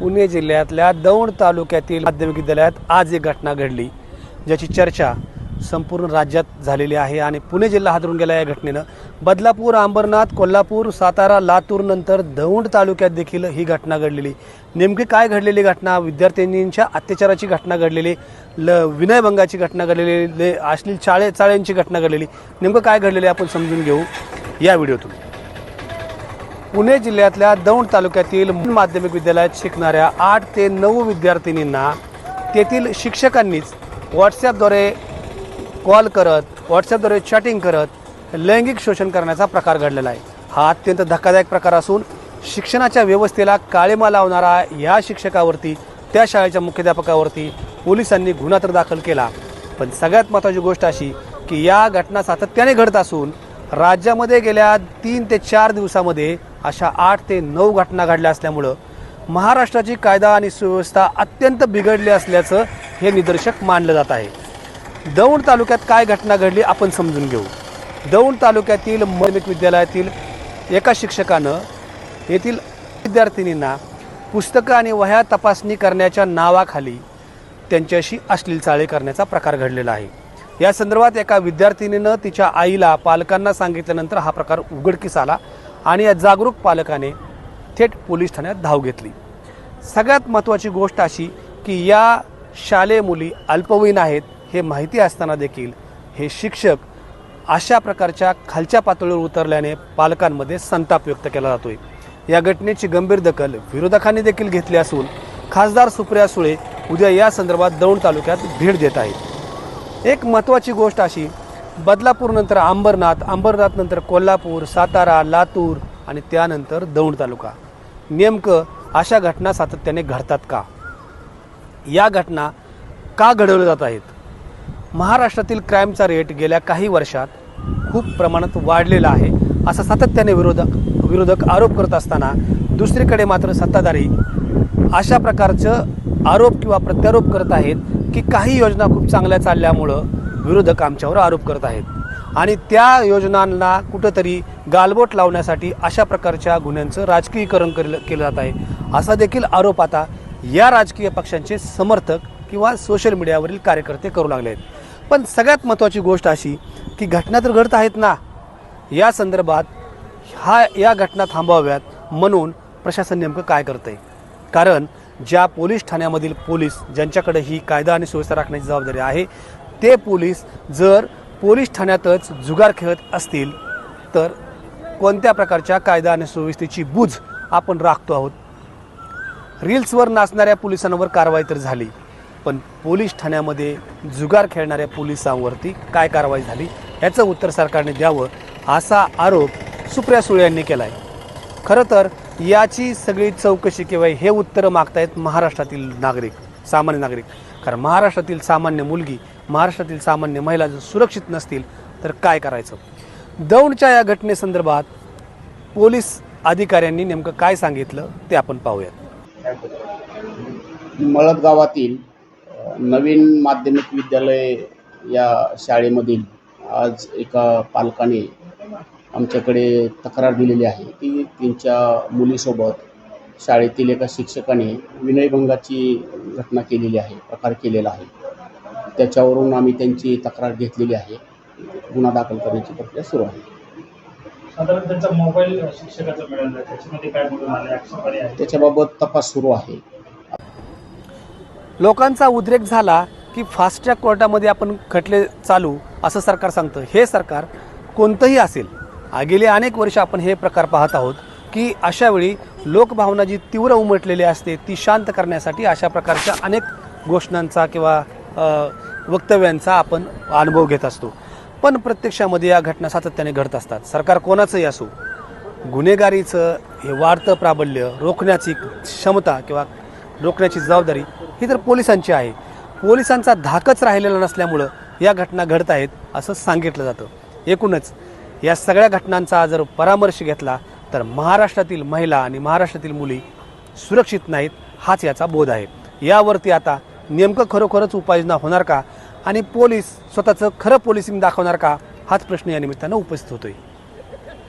पुणे जिल्ह्यातल्या दौंड तालुक्यातील माध्यमिक विद्यालयात आज एक घटना घडली ज्याची चर्चा संपूर्ण राज्यात झालेली आहे आणि पुणे जिल्हा हादरून गेला या घटनेनं. बदलापूर अंबरनाथ कोल्हापूर सातारा लातूर नंतर दौंड तालुक्यात देखील ही घटना घडलेली. नेमकी काय घडलेली घटना? विद्यार्थिनींच्या अत्याचाराची घटना घडलेली ल विनयभंगाची घटना घडलेली अश्लील चाळे चाळ्यांची घटना घडलेली. नेमकं काय घडलेली आपण समजून घेऊ या व्हिडिओतून. पुणे जिल्ह्यातल्या दौंड तालुक्यातील माध्यमिक विद्यालयात शिकणाऱ्या आठ ते नऊ विद्यार्थिनींना तेथील शिक्षकांनीच व्हॉट्सॲपद्वारे कॉल करत व्हॉट्सॲपद्वारे चॅटिंग करत लैंगिक शोषण करण्याचा प्रकार घडलेला आहे. हा अत्यंत धक्कादायक प्रकार असून शिक्षणाच्या व्यवस्थेला काळीमा लावणारा या शिक्षकावरती त्या शाळेच्या मुख्याध्यापकावरती पोलिसांनी गुन्हा तर दाखल केला. पण सगळ्यात महत्त्वाची गोष्ट अशी की या घटना सातत्याने घडत असून राज्यामध्ये गेल्या तीन ते चार दिवसामध्ये अशा आठ ते नऊ घटना घडल्या असल्यामुळं महाराष्ट्राची कायदा आणि सुव्यवस्था अत्यंत बिघडली असल्याचं हे निदर्शक मानलं जात आहे. दौंड तालुक्यात काय घटना घडली आपण समजून घेऊ. दौंड तालुक्यातील माध्यमिक विद्यालयातील एका शिक्षकानं येथील विद्यार्थिनींना पुस्तकं आणि वह्या तपासणी करण्याच्या नावाखाली त्यांच्याशी अश्लील चाळे करण्याचा प्रकार घडलेला आहे. या संदर्भात एका विद्यार्थिनीनं तिच्या आईला पालकांना सांगितल्यानंतर हा प्रकार उघडकीस आला. आणि या जागरूक पालकाने थेट पोलीस ठाण्यात धाव घेतली. सगळ्यात महत्त्वाची गोष्ट अशी की या शालेय मुली अल्पवयीन आहेत हे माहिती असताना देखील हे शिक्षक अशा प्रकारच्या खालच्या पातळीवर उतरल्याने पालकांमध्ये संताप व्यक्त केला जातोय. या घटनेची गंभीर दखल विरोधकांनी देखील घेतली असून खासदार सुप्रिया सुळे उद्या या संदर्भात दौंड तालुक्यात भेट देत आहेत. एक महत्त्वाची गोष्ट अशी बदलापूर नंतर अंबरनाथ अंबरनाथ नंतर कोल्हापूर सातारा लातूर आणि त्यानंतर दौंड तालुका. नेमकं अशा घटना सातत्याने घडतात का? या घटना का घडवल्या जात आहेत? महाराष्ट्रातील क्राईमचा रेट गेल्या काही वर्षात खूप प्रमाणात वाढलेला आहे असा सातत्याने विरोधक विरोधक आरोप करत असताना दुसरीकडे मात्र सत्ताधारी अशा प्रकारचं आरोप किंवा प्रत्यारोप करत आहेत की काही योजना खूप चांगल्या चालल्यामुळं विरोधक आमच्यावर आरोप करत आहेत. आणि त्या योजनांना कुठंतरी गालबोट लावण्यासाठी अशा प्रकारच्या गुन्ह्यांचं राजकीयकरण केलं केलं जात आहे. असा देखील आरोप आता या राजकीय पक्षांचे समर्थक किंवा सोशल मीडियावरील कार्यकर्ते करू लागले आहेत. पण सगळ्यात महत्त्वाची गोष्ट अशी की घटना तर घडत आहेत ना. या संदर्भात हा या घटना थांबवाव्यात म्हणून प्रशासन नेमकं काय करतं आहे कारण ज्या पोलीस ठाण्यामधील पोलीस ज्यांच्याकडे ही कायदा आणि सुव्यवस्था राखण्याची जबाबदारी आहे ते पोलीस जर पोलीस ठाण्यातच जुगार खेळत असतील तर कोणत्या प्रकारच्या कायदा आणि सुव्यवस्थेची बूज आपण राखतो आहोत? रील्सवर नाचणाऱ्या पोलिसांवर कारवाई तर झाली पण पोलीस ठाण्यामध्ये जुगार खेळणाऱ्या पोलिसांवरती काय कारवाई झाली? याचं उत्तर सरकारने द्यावं असा आरोप सुप्रिया सुळे यांनी केला आहे खरं तर याची सगळी चौकशी किंवा हे उत्तरं मागतायत महाराष्ट्रातील नागरिक सामान्य नागरिक. कारण महाराष्ट्रातील सामान्य मुलगी महाराष्ट्रातील सामान्य महिला जर सुरक्षित नसतील तर काय करायचं? दौंडच्या या घटनेसंदर्भात पोलीस अधिकाऱ्यांनी नेमकं काय सांगितलं ते आपण पाहूयात. मळद गावातील नवीन माध्यमिक विद्यालय या शाळेमधील आज एका पालकाने आमच्याकडे तक्रार दिलेली आहे. की त्यांच्या मुलीसोबत शाळेतील एका शिक्षकाने विनयभंगाची घटना केलेली आहे प्रकार केलेला आहे. त्याच्यावरून आम्ही त्यांची तक्रार घेतलेली आहे. गुन्हा दाखल करण्याची प्रक्रिया सुरू आहे. साधारण त्यांचा मोबाईल शिक्षकाचा मिळाला. त्याच्यामध्ये काय म्हणून आले? आक्षेपारी आहे त्याच्याबाबत तपास सुरू आहे. लोकांचा उद्रेक झाला की फास्ट ट्रॅक कोर्टामध्ये आपण खटले चालू असं सरकार सांगतं. हे सरकार कोणतंही असेल गेली अनेक वर्ष आपण हे प्रकार पाहत आहोत की अशा वेळी लोकभावना जी तीव्र उमटलेली असते ती शांत करण्यासाठी अशा प्रकारच्या अनेक घोषणांचा किंवा वक्तव्यांचा आपण अनुभव घेत असतो. पण प्रत्यक्षामध्ये या घटना सातत्याने घडत असतात. सरकार कोणाचंही असो गुन्हेगारीचं हे वाढतं प्राबल्य रोखण्याची क्षमता किंवा रोखण्याची जबाबदारी ही तर पोलिसांची आहे. पोलिसांचा धाकच राहिलेला नसल्यामुळं या घटना घडत आहेत असं सांगितलं जातं. एकूणच या सगळ्या घटनांचा जर परामर्श घेतला तर महाराष्ट्रातील महिला आणि महाराष्ट्रातील मुली सुरक्षित नाहीत हाच याचा बोध आहे. यावरती आता नेमकं खरोखरच उपाययोजना होणार का? आणि पोलीस स्वतःचं खरं पोलिसिंग दाखवणार का? हाच प्रश्न या निमित्तानं उपस्थित होतोय.